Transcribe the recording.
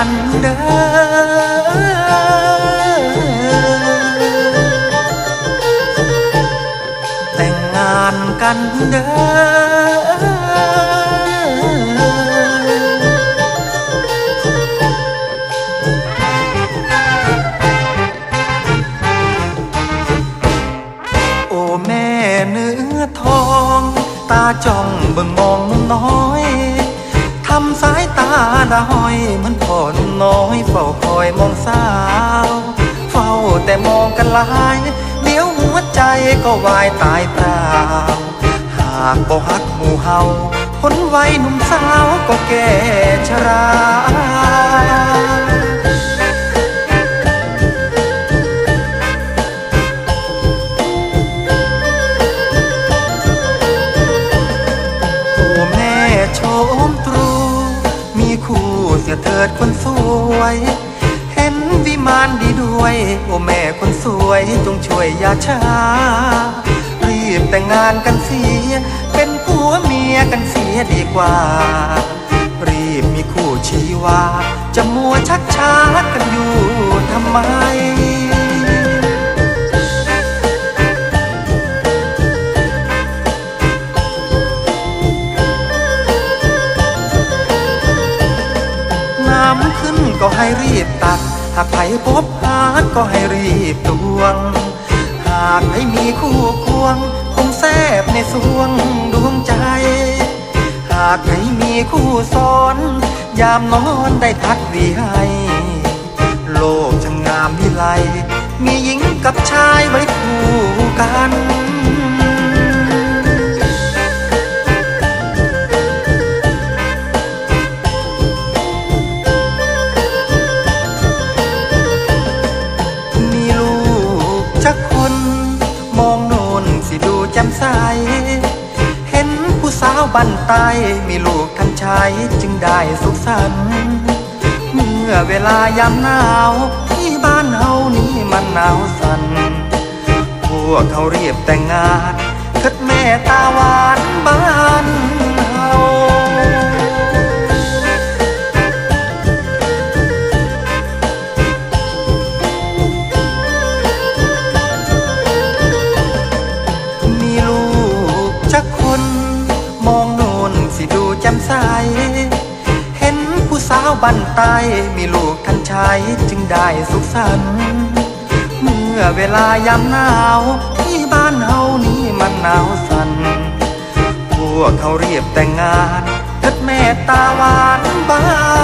lành đời านกันเด้อโอ้แม่เนื้อทอง ตาจ้องเบิ่งมองน้อย ทำสาย ตาห้อยเหมันพ่อนุ่มน้อยเฝ้าคอยมองสาว เฝ้าแต่มองกันหลาย เดี๋ยวหัวใจก็วายตายเปล่า หากบ่ฮักหมู่เฮาพ้นวัยหนุ่มสาวก็แก่ชรา ดคนสวย เห็นวิมานดีด้วย โอ้แม่คนสวยจงช่วยอย่าช้า รีบแต่งงานกันเสีย เป็นผัวเมียกันเสียดีกว่า รีบมีคู่ชีวา จะมัวชักช้ากันอยู่ทำไม ก็ให้รีบตักหากไผพบหาก็ให้รีบตวง หากให้มีคู่ควง คงแซบในสวงดวงใจ หากให้มีคู่ซ้อน ยามนอนได้ทักดีให้โลกช่างงามวิไลมีหญิงกับชายไว้คู่กัน บ้าวบันไตมีลูกทันชายจึงได้สุขสันต์เมื่อเวลายามหนาวที่บ้านเฮานี้มันหนาวสันพวกเขาเรียบแต่งงาน บ้านใต้มีลูกทันชายจึงได้สุขสันต์เมื่อเวลายามหนาวที่บ้านเฮานี้มันหนาวสันพวกเขาเรียบแต่งงานเกิดแม่ตาหวานบ้าน